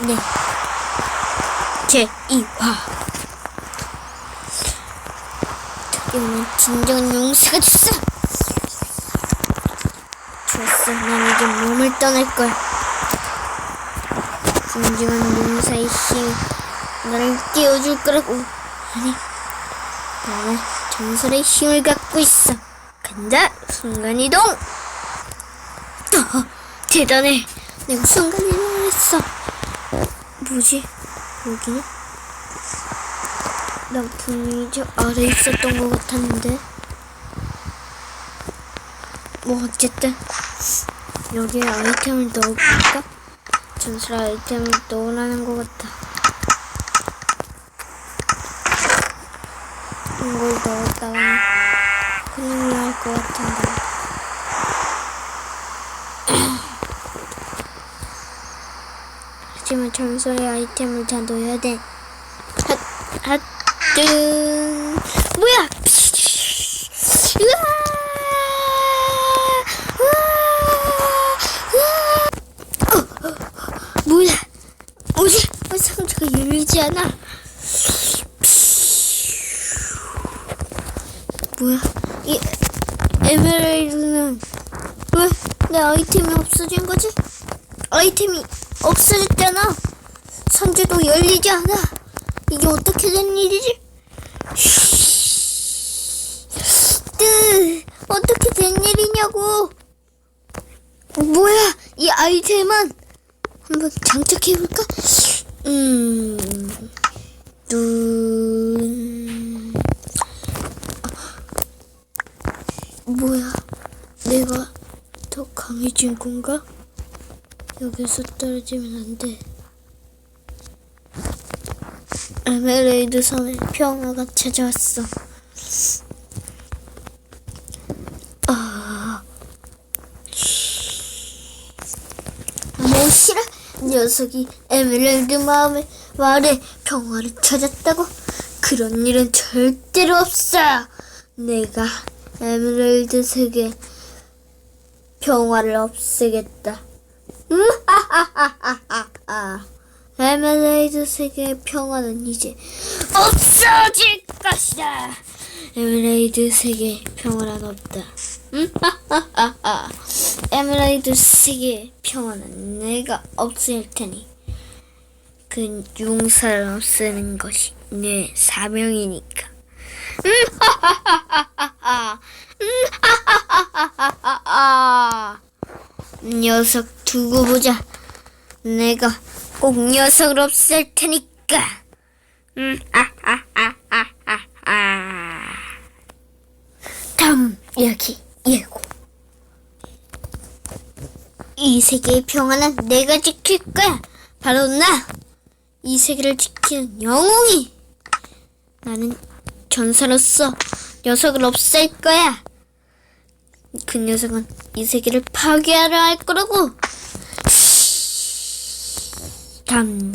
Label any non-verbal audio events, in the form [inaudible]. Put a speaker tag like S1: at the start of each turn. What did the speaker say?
S1: 네. 제2화. 드디어 진정한 용사가 됐어! 좋았어, 난 이제 몸을 떠날 거야. 진정한 용사의 힘이 나를 깨워줄 거라고. 아니, 나는 전설의 힘을 갖고 있어. 간다, 순간이동! 어, 대단해. 내가 순간이동을 했어. 뭐지? 여기는? 난 분명히 저 아래 있었던 것 같았는데. 뭐 어쨌든 여기에 아이템을 넣어볼까? 전설 아이템을 넣으라는 것 같아. 이걸 넣었다가 큰일 날 것 같은데. 하지만 전설의 아이템을 다 넣어야 돼. 핫, 핫, 뜬. 뭐야? 어, 어, 뭐야? 뭐지? 왜 상자가 열리지 않아? 뭐야? 이 에메랄드는 왜 내 아이템이 없어진 거지? 아이템이 없어졌잖아. 선재도 열리지 않아. 이게 어떻게 된 일이지? 뜨 어떻게 된 일이냐고. 뭐야 이 아이템은 한번 장착해볼까? 음, 눈. 뭐야? 내가 더 강해진 건가? 여기서 떨어지면 안 돼. 에메레이드 섬에 평화가 찾아왔어. 아, 뭐 싫어? 녀석이 에메랄드 마음에 말에 평화를 찾았다고? 그런 일은 절대로 없어. 내가 에메랄드 세계 평화를 없애겠다. 음. [laughs] 에메랄드 세계의 평화는 이제 없어질 것이다. 에메랄드 세계의 평화는 없다. 음. [laughs] 에메랄드 세계의 평화는 내가 없앨 테니 그 용사를 없애는 것이 내 사명이니까. 음. [laughs] 녀석 두고 보자. 내가 꼭 녀석을 없앨 테니까. 음, 아, 아, 아, 아, 아, 아. 다음 이야기 예고. 이 세계의 평화는 내가 지킬 거야. 바로 나. 이 세계를 지키는 영웅이. 나는 전사로서 녀석을 없앨 거야. 그 녀석은 이 세계를 파괴하려 할 거라고. 다음